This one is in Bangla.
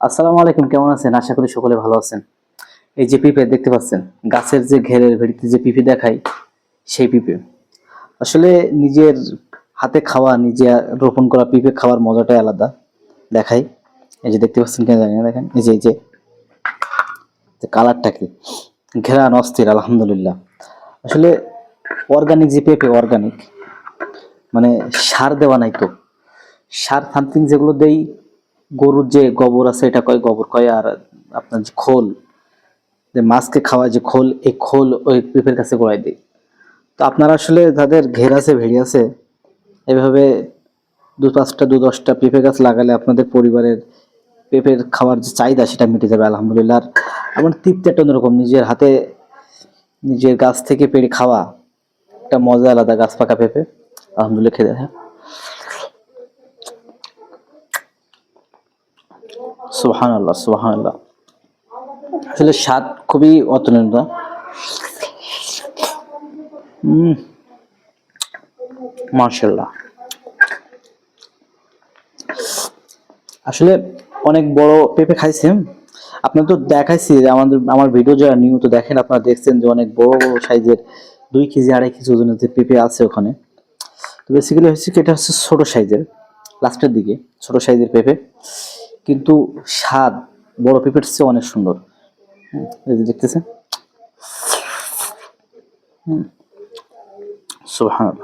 আসসালামু আলাইকুম, কেমন আছেন? আশা করি সকলে ভালো আছেন। এই যে পিঁপে দেখতে পাচ্ছেন? গাছের যে ঘেরের ভেড়িতে যে পিঁপে দেখাই, সেই পিঁপে আসলে নিজের হাতে খাওয়া, নিজে রোপণ করা পিঁপে খাওয়ার মজাটাই আলাদা। দেখাই। এই যে দেখতে পাচ্ছেন কেন জানি না, দেখেন। এই যে এই যে। কালারটা কি? ঘেরান অস্থির, আলহামদুলিল্লাহ। আসলে অর্গানিক যে পেঁপে অর্গানিক মানে সার দেওয়া নাই তো। সার সামথিং যেগুলো দেই গরুর যে গোবর আছে, এটা কয় গোবর কয়? আর আপনার যে খোল, যে মাছকে খাওয়া যে খোল, এই খোল ওই পেঁপের কাছে গোড়ায় দিই তো আপনারা আসলে যাদের ঘের আছে, ভেড়ি আছে, এভাবে দু পাঁচটা, দু দশটা পেঁপে গাছ লাগালে আপনাদের পরিবারের পেঁপের খাওয়ার যে চাহিদা, সেটা মিটে যাবে, আলহামদুলিল্লাহ। আমার তৃপ্তি একটা অন্যরকম, নিজের হাতে নিজের গাছ থেকে পেড়ে খাওয়া, একটা মজা আলাদা, গাছ পাকা পেঁপে, আলহামদুলিল্লাহ খেতে হ্যাঁ সুহান আল্লাহ সুহান আল্লাহ আসলে স্বাদ খুবই অতুলনীয়। মার্শাল্লাহ আসলে অনেক বড় পেঁপে খাইছি আপনার তো দেখাইছি যে আমাদের, আমার ভিডিও যারা নিয়মিত দেখেন, আপনারা দেখছেন যে অনেক বড় বড় সাইজের দুই কেজি, আড়াই কেজি ওজনের যে পেঁপে আছে ওখানে। তো বেসিক্যালি হচ্ছে কি, এটা হচ্ছে ছোট সাইজের, লাস্টের দিকে, ছোট সাইজের পেঁপে। কিন্তু স্বাদ বড় পেঁপের চেয়ে অনেক সুন্দর। এই যে দেখতেছেন। সুহান